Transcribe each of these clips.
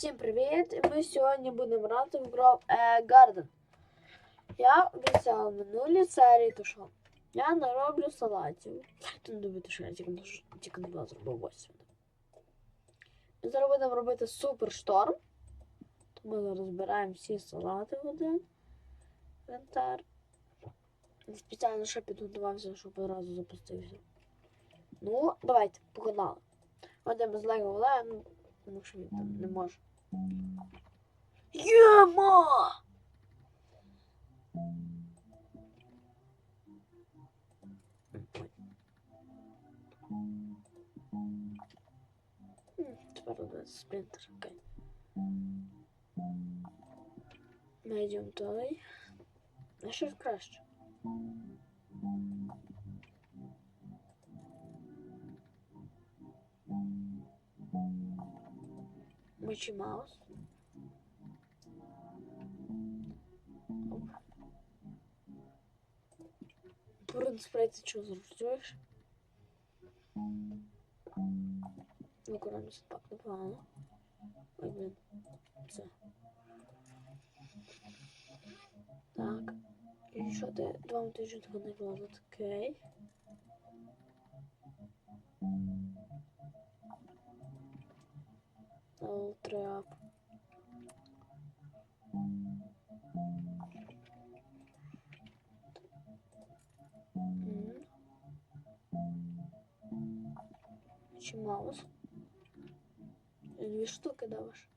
Всім привіт! Ми сьогодні будемо грати в гру е, Garden. Я обіцяла минулій серії, то що я нароблю салатів. Ти не думайте, що я тільки, не- була зробив ось. Ми зараз будемо робити супершторм. Ми зараз збираємо всі салати в один інвентар. Спеціально ще підготувався, щоб одразу запустився. Ну, давайте, погнали. Одемо з Лего Олега, ну, що він там не може. Єма! Тепер спринтер, окей. Найдемо той. А що краще? Mickey Mouse. Оп. Бурн спрайт, ты что, заруждешь? Никуда не спак напала. Ой, блин. Все. Так. І що ти? Два тижні не владу, окей. Э, Алтреап. Маус. Э, две штуки даваш.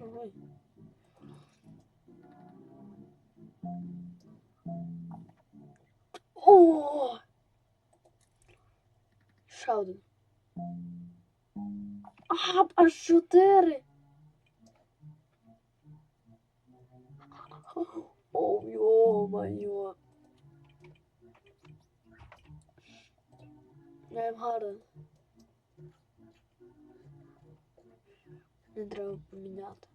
Ой. Один. А, аж чотири. О, йо-моє. Я їм гарен. Не треба поміняти.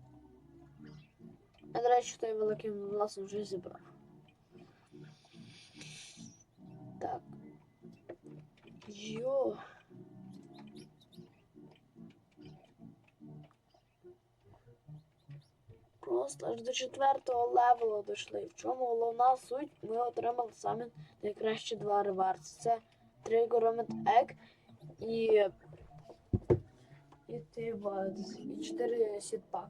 Я, до речі, той великим власом вже зібрав. Так. Йо. Просто аж до четвертого левелу дійшли. В чому головна суть? Ми отримали саме найкращі два реверси. Це Тригоромет Ек і. І ти І чотири сітпак.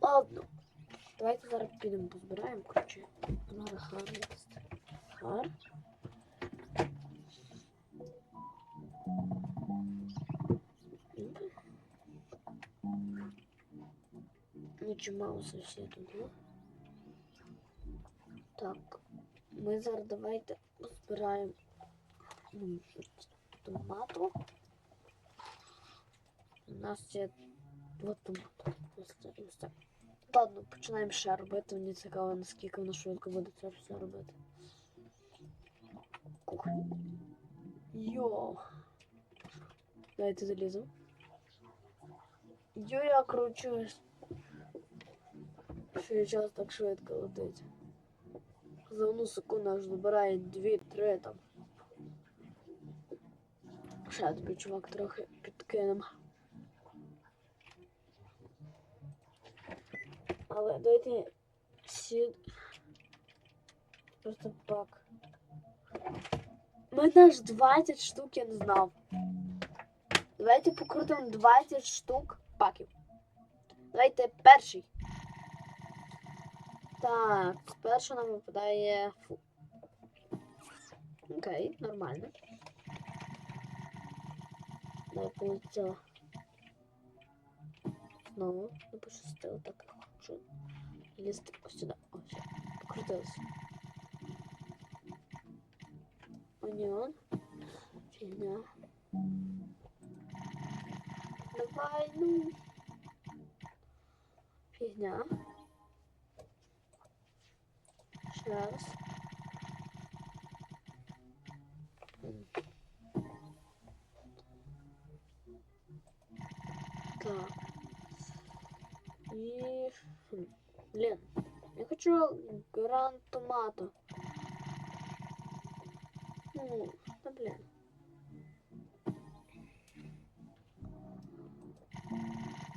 Ладно. Давайте зараз підемо позбираємо, коротше. Зараз Мауса всі тут є. Так, ми зараз давайте збираємо ну, томату. У нас є два томати. Ось це і ось це. Ладно, починаємо ще робити. Мені цікаво, наскільки воно швидко буде це все робити. Кухня. Йо. Давайте заліземо. Йо, я кручусь. Що час так швидко летить. За одну секунду аж забирає дві-три там. Ще тобі, чувак, трохи підкинем. Але дайте сід. Просто пак. Мене аж 20 штук, я не знав. Давайте покрутимо 20 штук паків. Давайте перший. Так, спершу нам випадає фу. Окей, нормально. Давай полетіла. Знову не пощастило, так я хочу лізти ось сюди. Ось, все, покрутилось. Оніон. Фігня. Давай, ну. Фігня. Ще раз. М. Так. І. хм. Natural Grand Tomato. Ну, та блін.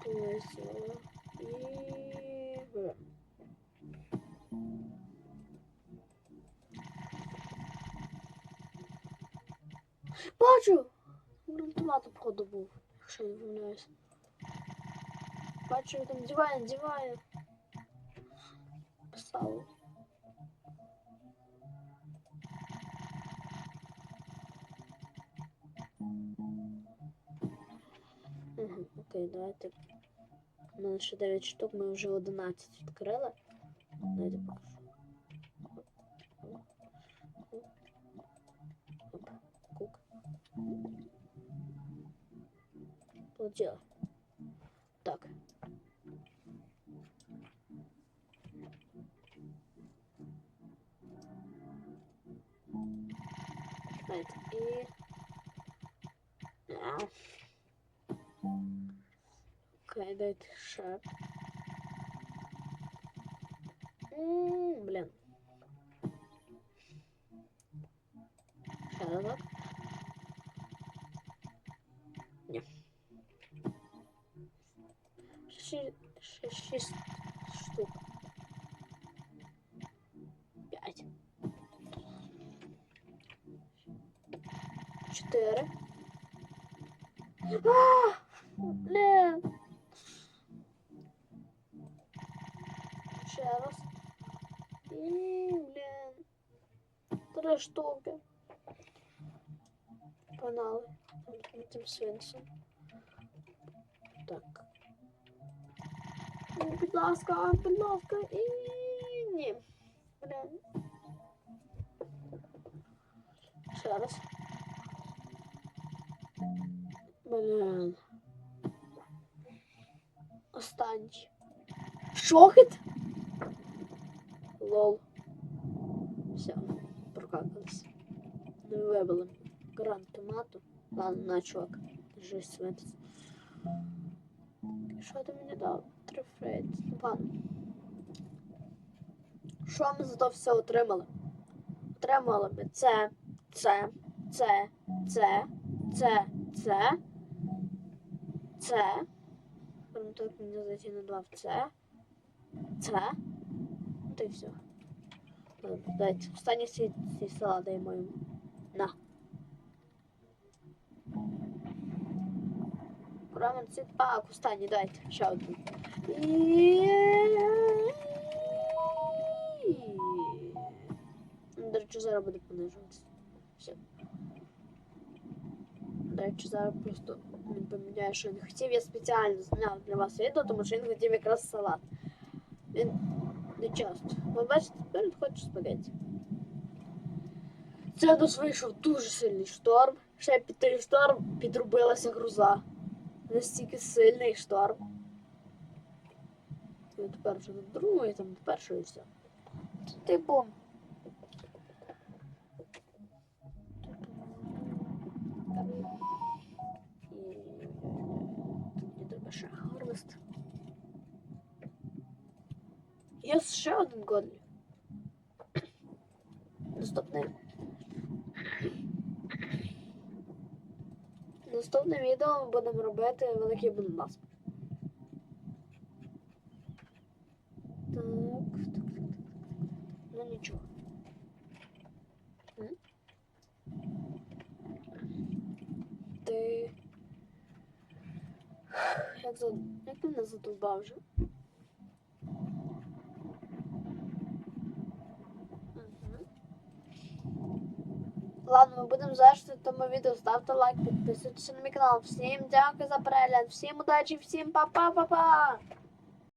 Плесо. І... Бля. Бачу! Grand походу, був, якщо я не помиляюсь. Бачу, там діває, діває. Угу, окей, давайте. У мене ще 9 штук, ми вже 11 відкрили. Давайте покажу. Получила. Так. Давайте. І... Ау. Окей, дайте ще. М, Блін. 4. А, блин. еще раз. блин, блін. Три штуки. Панали. Тим свинцем. Так. Ну, будь ласка, будь ласка. І ні. Раз. Блін. Останній. Шохит? Лол. Все, прокакались. Не вибили. Грант томату. Ладно, на, чувак. Держи свинець. Що ти мені дав? Три фрейд. Ладно. Що ми за то все отримали? Отримали ми це, це, це, це, це, це, Прям так мені зайти на два в це. Це. Та й все. Дайте. Останній свій, свій салат даємо йому. На. Рамен цвіт. А, останній, дайте. Ще один. До речі, зараз буде понижуватися. Все. До речі, зараз просто він поміняє, що він хотів. Я спеціально зняв для вас відео, тому що він хотів якраз салат. Він не часто. Ви бачите, тепер він хоче спагетті. Це нас вийшов дуже сильний шторм. Ще під той шторм підрубилася груза. Настільки сильний шторм. Тепер вже до другої, там до першої і все. Типу. І тут треба ще гарвест. Є ще один годлі. Наступне. Наступне відео ми будемо робити великий бунбас. Так, так, так, так. Ну нічого. М? Ти. Як за... Як ти мене задовбав вже? Ладно, ми будемо завершити тому відео. Ставте лайк, підписуйтесь на мій канал. Всім дякую за перегляд, всім удачі, всім па-па-па-па!